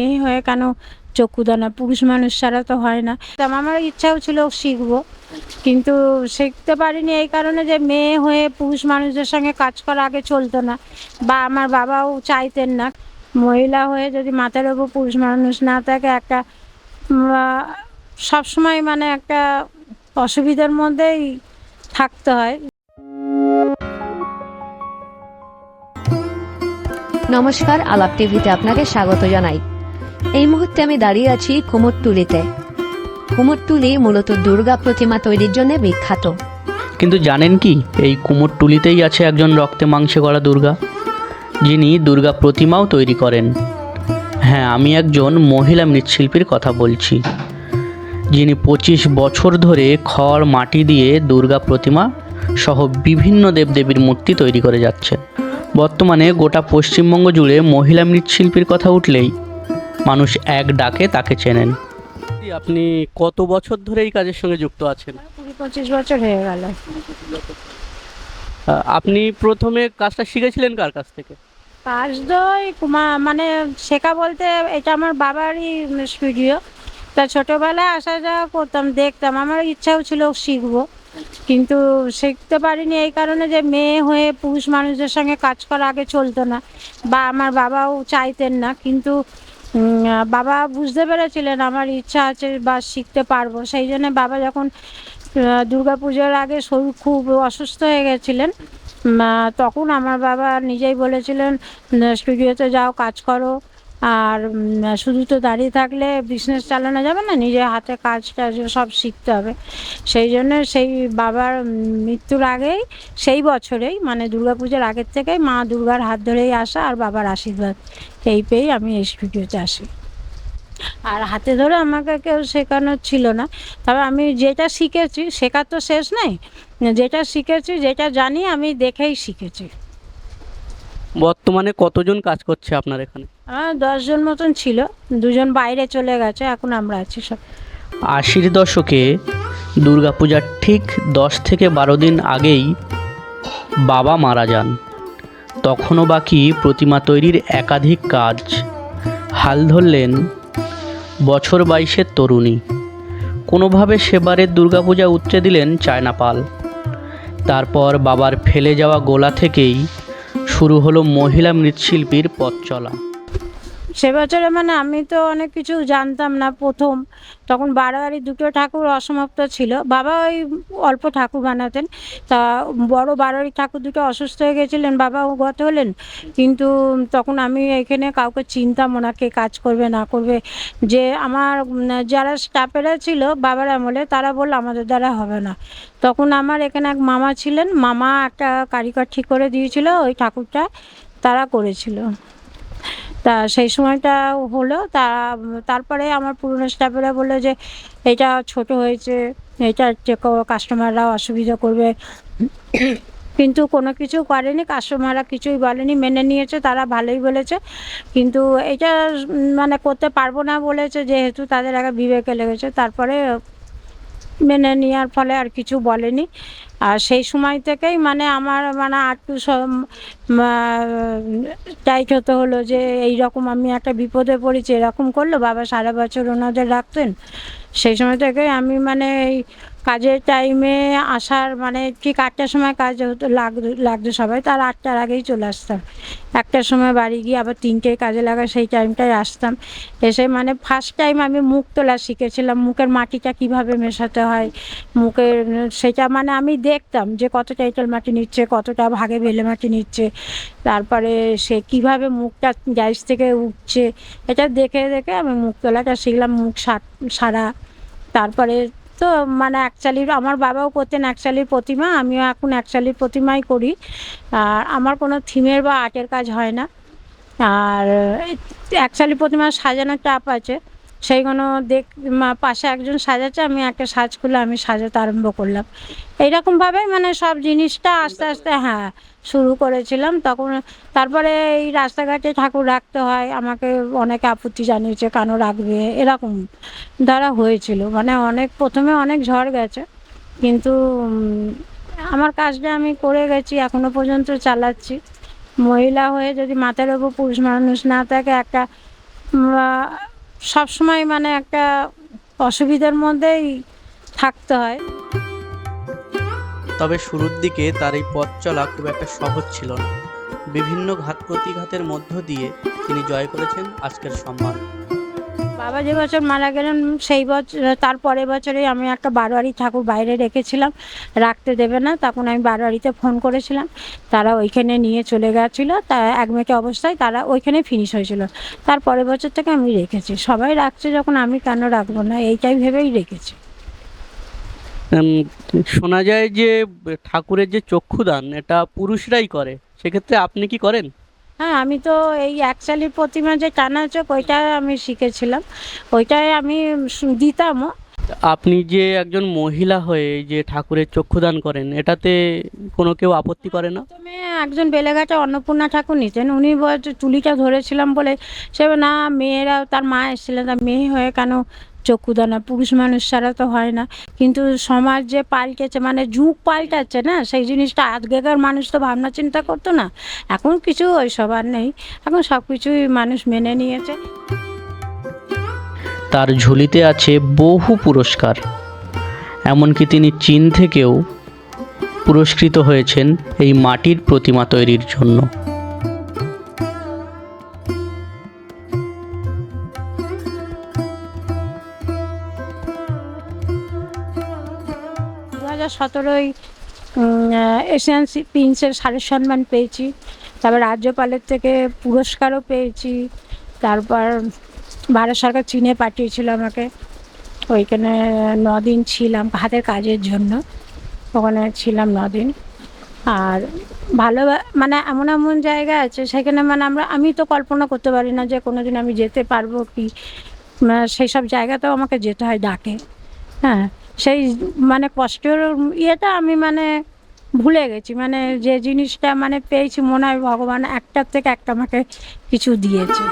মেয়ে হয়ে কেন চক্ষুদানা? পুরুষ মানুষ ছাড়া তো হয় না। আমার ইচ্ছাও ছিল শিখব, কিন্তু শিখতে পারিনি এই কারণে যে মেয়ে হয়ে পুরুষ মানুষদের সঙ্গে কাজ করা আগে চলতো না বা আমার বাবাও চাইতেন না। মহিলা হয়ে যদি মাথার ওপর পুরুষ মানুষ না থাকে, একটা সবসময় মানে একটা অসুবিধার মধ্যেই থাকতে হয়। নমস্কার, আলাপ টিভিতে আপনাকে স্বাগত জানাই। এই মুহূর্তে আমি দাঁড়িয়ে আছি কুমোরটুলিতে কুমোরটুলি মূলত দুর্গা প্রতিমা তৈরির জন্য বিখ্যাত। কিন্তু জানেন কি, এই কুমোরটুলিতেই আছে একজন রক্তে মাংসে গড়া দুর্গা, যিনি দুর্গা প্রতিমাও তৈরি করেন। হ্যাঁ আমি একজন মহিলা মৃৎশিল্পীর কথা বলছি, যিনি পঁচিশ বছর ধরে খড়, মাটি দিয়ে দুর্গা প্রতিমা সহ বিভিন্ন দেবদেবীর মূর্তি তৈরি করে যাচ্ছেন। বর্তমানে গোটা পশ্চিমবঙ্গ জুড়ে মহিলা মৃৎশিল্পীর কথা উঠলেই মানুষ এক ডাকে তাকে চেনেন। আপনি কত বছর ধরে এই কাজের সঙ্গে যুক্ত আছেন? কুড়ি পঁচিশ বছর হয়ে গেল। আপনি প্রথমে কাজটা শিখেছিলেন কার কাছ থেকে? কাজ ওই মানে শেখা বলতে এটা আমার বাবারই স্টুডিও তা ছোটোবেলায় আসা যাওয়া করতাম দেখতাম। আমার ইচ্ছাও ছিল শিখব। কিন্তু শিখতে পারিনি এই কারণে যে মেয়ে হয়ে পুরুষ মানুষদের সঙ্গে কাজ করা আগে চলতো না বা আমার বাবাও চাইতেন না। কিন্তু বাবা বুঝতে পেরেছিলেন আমার ইচ্ছা আছে বা শিখতে পারব। সেই জন্য বাবা যখন দুর্গা পুজোর আগে শরীর খুব অসুস্থ হয়ে গেছিলেন তখন আমার বাবা নিজেই বলেছিলেন স্টুডিওতে যাও, কাজ করো। আর শুধু তো দাঁড়িয়ে থাকলে বিজনেস চালানো যাবে না, নিজের হাতে কাজ টাজ সব শিখতে হবে। সেই জন্য সেই বাবার মৃত্যুর আগেই, সেই বছরেই মানে দুর্গাপূজার আগের থেকেই মা দুর্গার হাত ধরেই আসা আর বাবার আশীর্বাদ এই পেয়েই আমি এই স্টুডিওতে আসি। আর হাতে ধরে আমাকে কেউ শেখানো ছিল না। তবে আমি যেটা শিখেছি শেখার তো শেষ নেই। যেটা শিখেছি, যেটা জানি আমি দেখেই শিখেছি। বর্তমানে কতজন কাজ করছে আপনার এখানে? আমার দশজন মতন ছিল। দুজন বাইরে চলে গেছে, এখন আমরা আছি সব। আশির দশকে দুর্গাপূজার ঠিক দশ থেকে বারো দিন আগেই বাবা মারা যান। তখনও বাকি প্রতিমা তৈরির একাধিক কাজ। হাল ধরলেন বছর বাইশের তরুণী। কোনোভাবে সেবারের দুর্গাপূজা উতরে দিলেন চায়না পাল তারপর বাবার ফেলে যাওয়া গোলা থেকেই শুরু হলো মহিলা মৃৎশিল্পীর পথ চলা। সে বছরে মানে আমি তো অনেক কিছু জানতাম না প্রথম। তখন বারোয়ারি দুটো ঠাকুর অসমাপ্ত ছিল। বাবা ওই অল্প ঠাকুর বানাতেন। তা বড় বারোয়ারি ঠাকুর দুটো অসুস্থ হয়ে গেছিলেন বাবাও গত হলেন। কিন্তু তখন আমি এখানে কাউকে চিনতাম না কে কাজ করবে, না করবে। যে আমার যারা স্টাফেরা ছিল বাবার আমলে, তারা বলল, আমাদের দ্বারা হবে না। তখন আমার এখানে এক মামা ছিলেন। মামা একটা কারিগর ঠিক করে দিয়েছিল, ওই ঠাকুরটা তারা করেছিল। তা সেই সময়টা হলো, তা, তারপরে আমার পুরনো স্টাফেরা বলল যে, এটা ছোট হয়েছে, এটা কাস্টমাররা অসুবিধা করবে। কিন্তু কোনো কিছু করেনি, কাস্টমাররা কিছুই বলেনি, মেনে নিয়েছে, তারা ভালোই বলেছে। কিন্তু এটা মানে করতে পারব না বলেছে, যেহেতু তাদের আগে বিবেকে লেগেছে। তারপরে মেনে নেওয়ার ফলে আর কিছু বলেনি। আর সেই সময় থেকেই মানে আমার মানে আটটু টাইট হতে হলো যে এই রকম আমি একটা বিপদে পড়েছি, এরকম করল, বাবা সারা বছর ওনাদের রাখতেন। সেই সময় থেকে আমি মানে এই কাজের টাইমে আসার মানে ঠিক আটটার সময় কাজ হতো, লাগতো লাগতো সবাই, তার আটটার আগেই চলে আসতাম। একটার সময় বাড়ি গিয়ে আবার তিনটের কাজে লাগা, সেই টাইমটায় আসতাম। এসে মানে ফার্স্ট টাইম আমি মুখ তোলা শিখেছিলাম, মুখের মাটিটা কীভাবে মেশাতে হয়, মুখের, সেটা মানে আমি দেখতাম যে কতটা এঁটেল মাটি নিচ্ছে, কতটা ভাগে বেলে মাটি নিচ্ছে, তারপরে সে কীভাবে মুখটা গ্যাস থেকে উঠছে, এটা দেখে দেখে আমি মুখ তোলাটা শিখলাম, মুখ সারা তারপরে তো মানে একচালির আমার বাবাও করতেন একচালির প্রতিমা, আমিও এখন একচালির প্রতিমাই করি। আর আমার কোনো থিমের বা আর্টের কাজ হয় না। আর একচালি প্রতিমা সাজানোর চাপ আছে। সেইগুলো দেখ, মা- পাশে একজন সাজাচ্ছে, আমি একটা সাজ খুলে আমি সাজাতে আরম্ভ করলাম। এইরকমভাবেই মানে সব জিনিসটা আস্তে আস্তে হ্যাঁ শুরু করেছিলাম। তখন তারপরে এই রাস্তাঘাটে ঠাকুর রাখতে হয়, আমাকে অনেকে আপত্তি জানিয়েছে, কেন রাখবে? এরকম দ্বারা হয়েছিল। মানে অনেক, প্রথমে অনেক ঝড় গেছে, কিন্তু আমার কাজটা আমি করে গেছি, এখনও পর্যন্ত চালাচ্ছি। মহিলা হয়ে যদি মাথার ওপর পুরুষ মানুষ না থাকে, একটা সব সময় মানে একটা অসুবিধার মধ্যেই থাকতে হয়। তবে শুরুর দিকে তার এই পথ চলা খুব একটা সহজ ছিল না। বিভিন্ন ঘাত প্রতিঘাতের মধ্য দিয়ে তিনি জয় করেছেন আজকের সম্মান। বাবা যে বছর মারা গেলেন, সেই বছর তার পরের বছরেই আমি একটা বারোয়ারি ঠাকুর বাইরে রেখেছিলাম। রাখতে দেবে না, তখন আমি বারোয়ারিতে ফোন করেছিলাম। তারা ওইখানে নিয়ে চলে গেছিল। তা এক একমেকে অবস্থায় তারা ওইখানে ফিনিশ হয়েছিল। তার পরের বছর থেকে আমি রেখেছি। সবাই রাখছে যখন, আমি কেন রাখব না? এইটাই ভেবেই রেখেছি। শোনা যায় যে ঠাকুরের যে চক্ষুদান, এটা পুরুষরাই করে। সেক্ষেত্রে আপনি কি করেন? হ্যাঁ আমি তো এই একচালির প্রতিমা যে টানা চোখ ওইটা আমি শিখেছিলাম। ওইটাই আমি দিতামও। আপনি যে একজন মহিলা হয়ে যে ঠাকুরের চক্ষুদান করেন এটাতে কোনো কেউ আপত্তি করে না? প্রথমে একজন বেলেঘাটে অন্নপূর্ণা ঠাকুর নিতেন উনি বলছে তুলিটা ধরেছিলাম বলে সে না মেয়েরা তার মা এসেছিলেন তার মেয়ে হয়ে কেন চক্ষুদানা, পুরুষ মানুষ ছাড়া তো হয় না। কিন্তু সমাজ যে পাল্টেছে মানে যুগ পাল্টাচ্ছে না, সেই জিনিসটা আগেকার মানুষ তো ভাবনা চিন্তা করতো না। এখন কিছু ওই সবার নেই। এখন সব কিছুই মানুষ মেনে নিয়েছে। তার ঝুলিতে আছে বহু পুরস্কার। এমনকি তিনি চীন থেকেও পুরস্কৃত হয়েছেন এই মাটির প্রতিমা তৈরির জন্য। হাজার সতেরোই এশিয়ান প্রিন্সের সারের সম্মান পেয়েছি। তারপর রাজ্যপালের থেকে পুরস্কারও পেয়েছি। তারপর ভারত সরকার চীনে পাঠিয়েছিল আমাকে। ওইখানে দিন ছিলাম হাতের কাজের জন্য। ওখানে ছিলাম দিন আর ভালো মানে এমন এমন জায়গা আছে, সেখানে মানে আমরা, আমি তো কল্পনা করতে পারি না যে কোনো দিন আমি যেতে পারব কি। মানে সেই সব জায়গাতেও আমাকে যেতে হয় ডাকে। হ্যাঁ সেই মানে কষ্টের ইয়েটা আমি মানে ভুলে গেছি। মানে যে জিনিসটা মানে পেয়েছি মনে হয় ভগবান একটার থেকে একটা আমাকে কিছু দিয়েছে।